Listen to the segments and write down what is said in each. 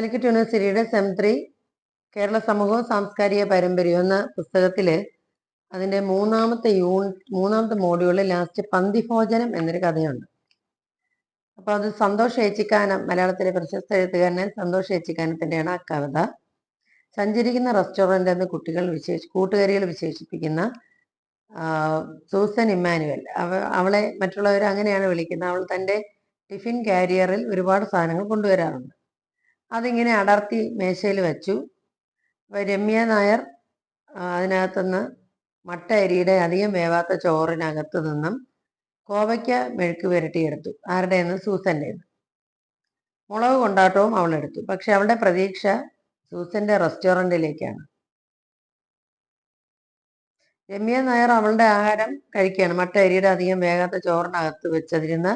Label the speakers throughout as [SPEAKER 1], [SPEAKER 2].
[SPEAKER 1] കാലിക്കറ്റ് യൂണിവേഴ്സിറ്റിയുടെ sem three Kerala സമൂഹവും സാംസ്കാരിക പാരമ്പര്യവും എന്ന പുസ്തകത്തിൽ അതിന്റെ മൂന്നാമത്തെ യൂണിറ്റ് മൂന്നാമത്തെ മോഡ്യൂളിൽ ലാസ്റ്റ് പന്തിഭോജനം എന്നൊരു കഥയുണ്ട്. അപ്പോൾ അത് സന്തോഷ് ഏച്ചിക്കാനം മലയാളത്തിലെ പ്രശസ്ത എഴുത്തുകാരനെ സന്തോഷ് ഏച്ചിക്കാനത്തിന്റെയാണ് ആ കവിത. സഞ്ചരിക്കുന്ന റെസ്റ്റോറന്റ് എന്ന് കുട്ടികൾ വിശേഷി കൂട്ടുകാരികൾ വിശേഷിപ്പിക്കുന്ന സൂസൻ ഇമ്മാനുവൽ. അവ അവളെ മറ്റുള്ളവർ അങ്ങനെയാണ് വിളിക്കുന്നത്. അവൾ തന്റെ ടിഫിൻ കാരിയറിൽ ഒരുപാട് സാധനങ്ങൾ കൊണ്ടുവരാറുണ്ട്. അതിങ്ങനെ അടർത്തി മേശയിൽ വെച്ചു. അപ്പൊ രമ്യ നായർ അതിനകത്തുനിന്ന് മട്ട അരിയുടെ അധികം വേവാത്ത ചോറിനകത്ത് നിന്നും കോവയ്ക്ക മെഴുക്ക് പുരട്ടിയെടുത്തു ആരുടെയെന്ന്? സൂസന്റെന്ന്. മുളക് കൊണ്ടാട്ടവും അവൾ എടുത്തു. പക്ഷെ അവളുടെ പ്രതീക്ഷ സൂസന്റെ റെസ്റ്റോറന്റിലേക്കാണ്. രമ്യ നായർ അവളുടെ ആഹാരം കഴിക്കുകയാണ്. മട്ട അരിയുടെ അധികം വേകാത്ത ചോറിനകത്ത് വെച്ചതിരുന്ന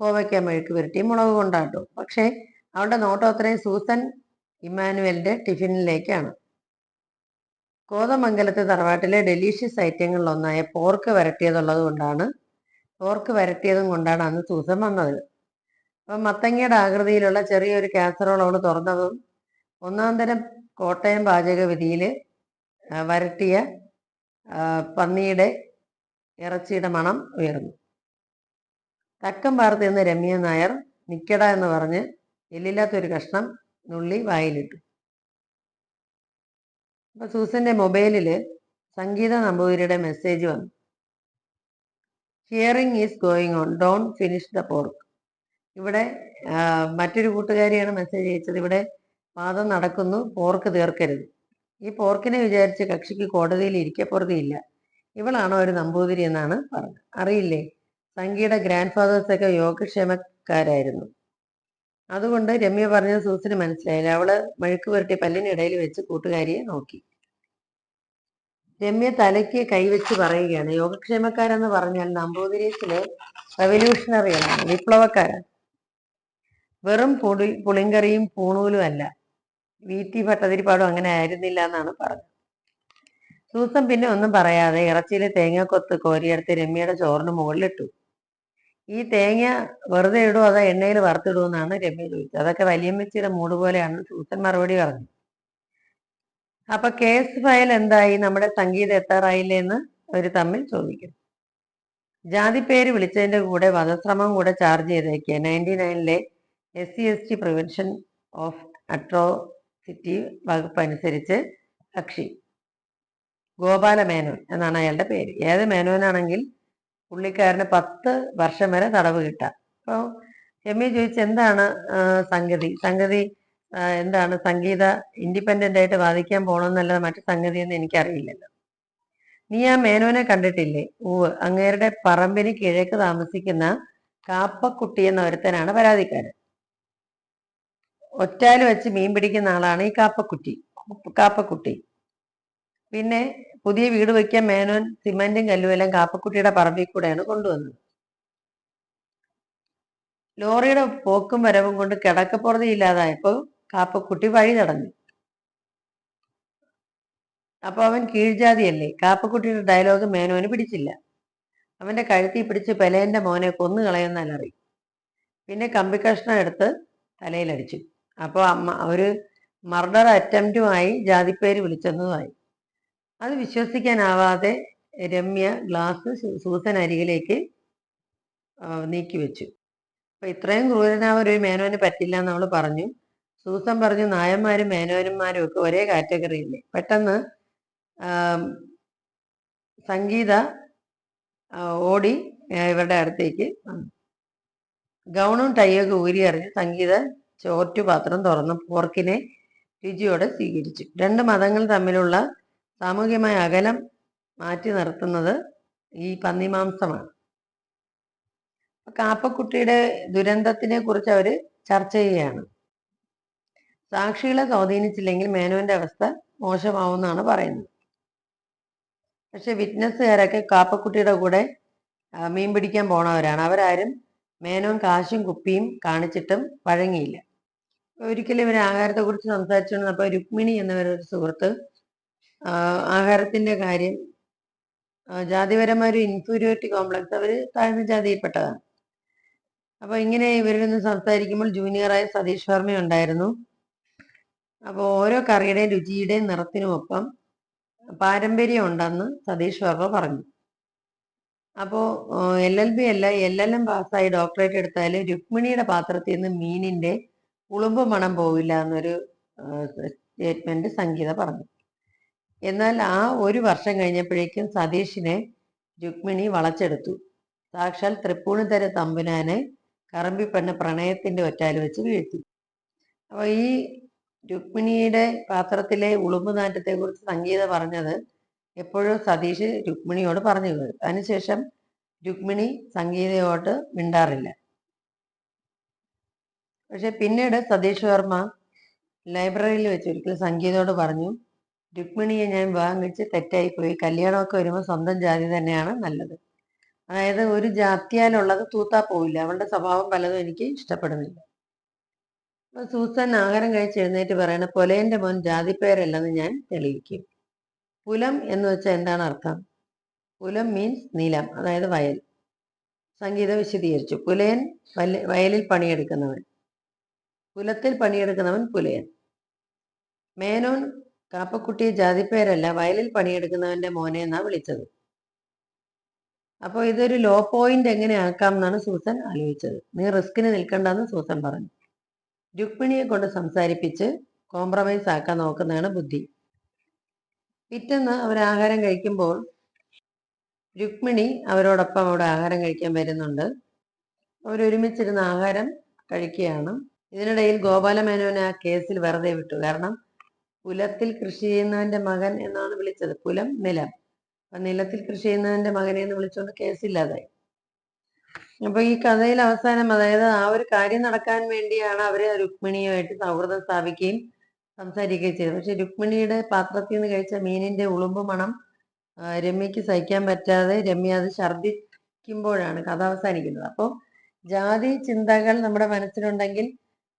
[SPEAKER 1] കോവയ്ക്ക മെഴുക്ക് പുരട്ടി മുളക് കൊണ്ടാട്ടവും. പക്ഷേ അവളുടെ നോട്ടം അത്രയും സൂസൻ ഇമ്മാനുവലിന്റെ ടിഫിനിലേക്കാണ്. കോതമംഗലത്തെ തറവാട്ടിലെ ഡെലീഷ്യസ് ഐറ്റങ്ങളിലൊന്നായ പോർക്ക് വരട്ടിയതുള്ളത് കൊണ്ടാണ് പോർക്ക് വരട്ടിയതും കൊണ്ടാണ് അന്ന് സൂസൻ വന്നത്. അപ്പം മത്തങ്ങയുടെ ആകൃതിയിലുള്ള ചെറിയൊരു കാസറോൾ അവൾ തുറന്നതും ഒന്നാം തരം കോട്ടയം പാചക വിധിയിൽ വരട്ടിയ പന്നിയുടെ ഇറച്ചിയുടെ മണം ഉയർന്നു. തക്കം പാർത്തിന്ന് രമ്യ നായർ നിക്കട എന്ന് പറഞ്ഞ് എല്ലില്ലാത്തൊരു കഷ്ണം നുള്ളി വായിലിട്ടു. അപ്പൊ സൂസന്റെ മൊബൈലിൽ സംഗീത നമ്പൂതിരിയുടെ മെസ്സേജ് വന്നു. Hearing is going on don't finish the pork ഇവിടെ മറ്റൊരു കൂട്ടുകാരിയാണ് മെസ്സേജ് അയച്ചത്. ഇവിടെ വാദം നടക്കുന്നു പോർക്ക് തീർക്കരുത്. ഈ പോർക്കിനെ വിചാരിച്ച് കക്ഷിക്ക് കോടതിയിൽ ഇരിക്കപ്പുറതിയില്ല ഇവളാണോ ഒരു നമ്പൂതിരി എന്നാണ് പറഞ്ഞത്. അറിയില്ലേ? സംഗീത ഗ്രാൻഡ് ഫാദേഴ്സൊക്കെ യോഗക്ഷേമക്കാരായിരുന്നു. അതുകൊണ്ട് രമ്യ പറഞ്ഞത് സൂസിന് മനസ്സിലായില്ല. അവൾ മെഴുക്ക് പുരട്ടി പല്ലിനിടയിൽ വെച്ച് കൂട്ടുകാരിയെ നോക്കി. രമ്യ തലയ്ക്ക് കൈവച്ച് പറയുകയാണ്. യോഗക്ഷേമക്കാരെന്ന് പറഞ്ഞാൽ നമ്പൂതിരീസിലെ റവല്യൂഷണറികളാണ് വിപ്ലവക്കാരാണ്. വെറും പുളി പുളിങ്കറിയും പൂണൂലും അല്ല. വി ടി ഭട്ടതിരിപ്പാടും അങ്ങനെ ആയിരുന്നില്ല എന്നാണ് പറഞ്ഞത്. സൂസൻ പിന്നെ ഒന്നും പറയാതെ ഇറച്ചിയിലെ തേങ്ങാക്കൊത്ത് കോരിയെടുത്ത് രമ്യയുടെ ചോറിന് മുകളിലിട്ടു. ഈ തേങ്ങ വെറുതെ ഇടുമോ അതോ എണ്ണയിൽ വറുത്തിടുമോ എന്നാണ് രമ്യ ചോദിച്ചത്. അതൊക്കെ വലിയമ്മച്ചിയുടെ മൂട് പോലെയാണ് സൂസൻ മറുപടി പറഞ്ഞു അപ്പൊ കേസ് ഫയൽ എന്തായി? നമ്മുടെ സംഗീതം എത്താറായില്ലേ എന്ന് അവർ തമ്മിൽ ചോദിക്കും പേര് വിളിച്ചതിന്റെ കൂടെ വധശ്രമം കൂടെ ചാർജ് ചെയ്തേക്കുക ninety നയനിലെ S C S T prevention of atrocity വകുപ്പ് അനുസരിച്ച് കക്ഷി. ഗോപാല മേനോൻ എന്നാണ് അയാളുടെ പേര്. ഏത് മേനോനാണെങ്കിൽ പുള്ളിക്കാരന് പത്ത് വർഷം വരെ തടവ് കിട്ടാം. അപ്പോൾ രമ്യ ചോദിച്ച എന്താണ് സംഗതി? സംഗതി എന്താണ്? സംഗീത ഇൻഡിപെൻഡന്റ് ആയിട്ട് വാദിക്കാൻ പോകണമെന്നല്ലാതെ മറ്റു സംഗതി എന്ന് എനിക്കറിയില്ലല്ലോ. നീ ആ മേനോനെ കണ്ടിട്ടില്ലേ? ഊവ് അങ്ങേരുടെ പറമ്പിന് കിഴക്ക് താമസിക്കുന്ന കാപ്പക്കുട്ടി എന്ന ഒരുത്തനാണ് പരാതിക്കാരൻ. ഒറ്റാൽ വെച്ച് മീൻ പിടിക്കുന്ന ആളാണ് ഈ കാപ്പക്കുട്ടി. കാപ്പക്കുട്ടി. പിന്നെ പുതിയ വീട് വയ്ക്കാൻ മേനോൻ സിമന്റും കല്ലും എല്ലാം കാപ്പക്കുട്ടിയുടെ പറമ്പിൽ കൂടെയാണ് കൊണ്ടുവന്നത്. ലോറിയുടെ പോക്കും വരവും കൊണ്ട് കിടക്കപ്പുറതി ഇല്ലാതായപ്പോ കാപ്പക്കുട്ടി വഴി നടന്നു. അപ്പൊ അവൻ കീഴ്ജാതിയല്ലേ? കാപ്പക്കുട്ടിയുടെ ഡയലോഗ് മേനോന് പിടിച്ചില്ല. അവന്റെ കഴുത്തി പിടിച്ച് പെലേന്റെ മോനെ കൊന്നു കളയുന്ന അലറി പിന്നെ കമ്പിക്കഷ്ണം എടുത്ത് തലയിലടിച്ചു. അപ്പോൾ അമ്മ ഒരു മർഡർ അറ്റംപ്റ്റുമായി ജാതിപ്പേര് വിളിച്ചെന്നതായി. അത് വിശ്വസിക്കാനാവാതെ രമ്യ ഗ്ലാസ് സൂസൻ അരികിലേക്ക് നീക്കി വെച്ചു. അപ്പൊ ഇത്രയും ക്രൂരനാവാൻ ഒരു മേനോന് പറ്റില്ല എന്ന് അവൾ പറഞ്ഞു. സൂസൻ പറഞ്ഞു നായന്മാരും മേനോന്മാരും ഒക്കെ ഒരേ കാറ്റഗറിയില്ലേ? പെട്ടെന്ന് സംഗീത ഓടി ഇവരുടെ അടുത്തേക്ക് വന്നു. ഗൗണും ടൈയൊക്കെ ഊരി സംഗീത ചോറ്റുപാത്രം തുറന്ന് പോർക്കിനെ രുചിയോടെ സ്വീകരിച്ചു. രണ്ട് മതങ്ങൾ തമ്മിലുള്ള സാമൂഹികമായ അകലം മാറ്റി നിർത്തുന്നത് ഈ പന്നിമാംസമാണ്. കാപ്പക്കുട്ടിയുടെ ദുരന്തത്തിനെ കുറിച്ച് അവർ ചർച്ച ചെയ്യുകയാണ്. സാക്ഷികളെ സ്വാധീനിച്ചില്ലെങ്കിൽ മേനോന്റെ അവസ്ഥ മോശമാവുമെന്നാണ് പറയുന്നത്. പക്ഷെ വിറ്റ്നസ്സുകാരൊക്കെ കാപ്പക്കുട്ടിയുടെ കൂടെ മീൻ പിടിക്കാൻ പോണവരാണ്. അവരാരും മേനോൻ കാശും കുപ്പിയും കാണിച്ചിട്ടും വഴങ്ങിയില്ല. ഒരിക്കലും ഇവർ ആഹാരത്തെ കുറിച്ച് സംസാരിച്ചുകൊണ്ടിരുന്നപ്പോൾ രുക്മിണി എന്നവരൊരു സുഹൃത്ത് ആഹാരത്തിന്റെ കാര്യം ജാതിപരമായ ഒരു ഇൻഫീരിയോറിറ്റി കോംപ്ലക്സ് അവർ താഴ്ന്ന ജാതിയിൽപ്പെട്ടതാണ്. അപ്പൊ ഇങ്ങനെ ഇവരിൽ നിന്ന് സംസാരിക്കുമ്പോൾ ജൂനിയറായ സതീഷ് വർമ്മ ഉണ്ടായിരുന്നു. അപ്പോൾ ഓരോ കറിയുടെയും രുചിയുടെയും നിറത്തിനുമൊപ്പം പാരമ്പര്യം ഉണ്ടെന്ന് സതീഷ് വർമ്മ പറഞ്ഞു. അപ്പോൾ എൽ എൽ ബി അല്ല എൽ എൽ എം പാസ്സായി ഡോക്ടറേറ്റ് എടുത്താൽ രുക്മിണിയുടെ പാത്രത്തിൽ നിന്ന് മീനിന്റെ ഉളുമ്പ് മണം പോവില്ല എന്നൊരു സ്റ്റേറ്റ്മെന്റ് സംഗീത പറഞ്ഞു. എന്നാൽ ആ ഒരു വർഷം കഴിഞ്ഞപ്പോഴേക്കും സതീഷിനെ രുക്മിണി വളച്ചെടുത്തു. സാക്ഷാൽ തൃപ്പൂണിത്തര തമ്പുരാനെ കറമ്പിപ്പെണ്ണ് പ്രണയത്തിന്റെ ഒറ്റാൽ വെച്ച് വീഴ്ത്തി. അപ്പോൾ ഈ രുക്മിണിയുടെ പാത്രത്തിലെ ഉളുമ്പ് നാറ്റത്തെ കുറിച്ച് സംഗീത പറഞ്ഞത് എപ്പോഴും സതീഷ് രുക്മിണിയോട് പറഞ്ഞു കേട്ടു അതിനുശേഷം രുക്മിണി സംഗീതയോട് മിണ്ടാറില്ല. പക്ഷെ പിന്നീട് സതീഷ് വർമ്മ ലൈബ്രറിയിൽ വെച്ച് ഒരിക്കൽ സംഗീതയോട് പറഞ്ഞു രുക്മിണിയെ ഞാൻ വിവാഹം കഴിച്ച് തെറ്റായി പോയി. കല്യാണമൊക്കെ വരുമ്പോൾ സ്വന്തം ജാതി തന്നെയാണ് നല്ലത്. അതായത് ഒരു ജാത്യാലുള്ളത് തൂത്താ പോവില്ല. അവളുടെ സ്വഭാവം പലതും എനിക്ക് ഇഷ്ടപ്പെടുന്നില്ല. അപ്പൊ സൂസൻ ആഹാരം കഴിച്ച് എഴുന്നേറ്റ് പറയണ പൊലേന്റെ മോൻ ജാതിപ്പേരല്ലെന്ന് ഞാൻ തെളിയിക്കും. പുലം എന്ന് വെച്ചാൽ എന്താണ് അർത്ഥം? പുലം മീൻസ് നീലം അതായത് വയൽ. സംഗീതം വിശദീകരിച്ചു. പുലയൻ വയലിൽ പണിയെടുക്കുന്നവൻ. കുലത്തിൽ പണിയെടുക്കുന്നവൻ പുലയൻ. മേനോൻ കാപ്പക്കുട്ടിയെ ജാതിപ്പേരല്ല വയലിൽ പണിയെടുക്കുന്നവന്റെ മോനെ എന്നാ വിളിച്ചത്. അപ്പോൾ ഇതൊരു ലോ പോയിന്റ് എങ്ങനെ ആക്കാം എന്നാണ് സൂസൻ ആലോചിച്ചത്. നീ റിസ്കിന് നിൽക്കണ്ടെന്ന് സൂസൻ പറഞ്ഞു. രുക്മിണിയെ കൊണ്ട് സംസാരിപ്പിച്ച് കോംപ്രമൈസ് ആക്കാൻ നോക്കുന്നതാണ് ബുദ്ധി. പിറ്റേന്ന് അവർ ആഹാരം കഴിക്കുമ്പോൾ രുക്മിണി അവരോടൊപ്പം അവിടെ ആഹാരം കഴിക്കാൻ വരുന്നുണ്ട്. അവരൊരുമിച്ചിരുന്ന് ആഹാരം കഴിക്കുകയാണ്. ഇതിനിടയിൽ ഗോപാലമേനോനെ ആ കേസിൽ വെറുതെ വിട്ടു. കാരണം പുലത്തിൽ കൃഷി ചെയ്യുന്നവന്റെ മകൻ എന്നാണ് വിളിച്ചത്. കുലം നിലം. അപ്പൊ നിലത്തിൽ കൃഷി ചെയ്യുന്നവന്റെ മകനെ എന്ന് വിളിച്ചുകൊണ്ട് കേസില്ലാതായി അപ്പൊ ഈ കഥയിൽ അവസാനം അതായത് ആ ഒരു കാര്യം നടക്കാൻ വേണ്ടിയാണ് അവർ രുക്മിണിയുമായിട്ട് സൗഹൃദം സ്ഥാപിക്കുകയും സംസാരിക്കുകയും ചെയ്തത്. പക്ഷെ രുക്മിണിയുടെ പാത്രത്തിൽ നിന്ന് കഴിച്ച മീനിന്റെ ഉളുമ്പ് മണം രമ്യക്ക് സഹിക്കാൻ പറ്റാതെ രമ്യ അത് ഛർദ്ദിക്കുമ്പോഴാണ് കഥ അവസാനിക്കുന്നത്. അപ്പോൾ ജാതി ചിന്തകൾ നമ്മുടെ മനസ്സിലുണ്ടെങ്കിൽ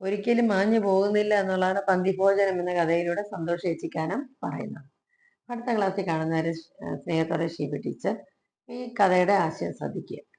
[SPEAKER 1] ഒരിക്കലും മാഞ്ഞു പോകുന്നില്ല എന്നുള്ളതാണ് പന്തിഭോജനം എന്ന കഥയിലൂടെ സന്തോഷ് ഏച്ചിക്കാനം പറയുന്നത്. അടുത്ത ക്ലാസ്സിൽ കാണുന്നവരെ സ്നേഹത്തോടെ ഷീബി ടീച്ചർ ഈ കഥയുടെ ആശയം ശ്രദ്ധിക്കുക.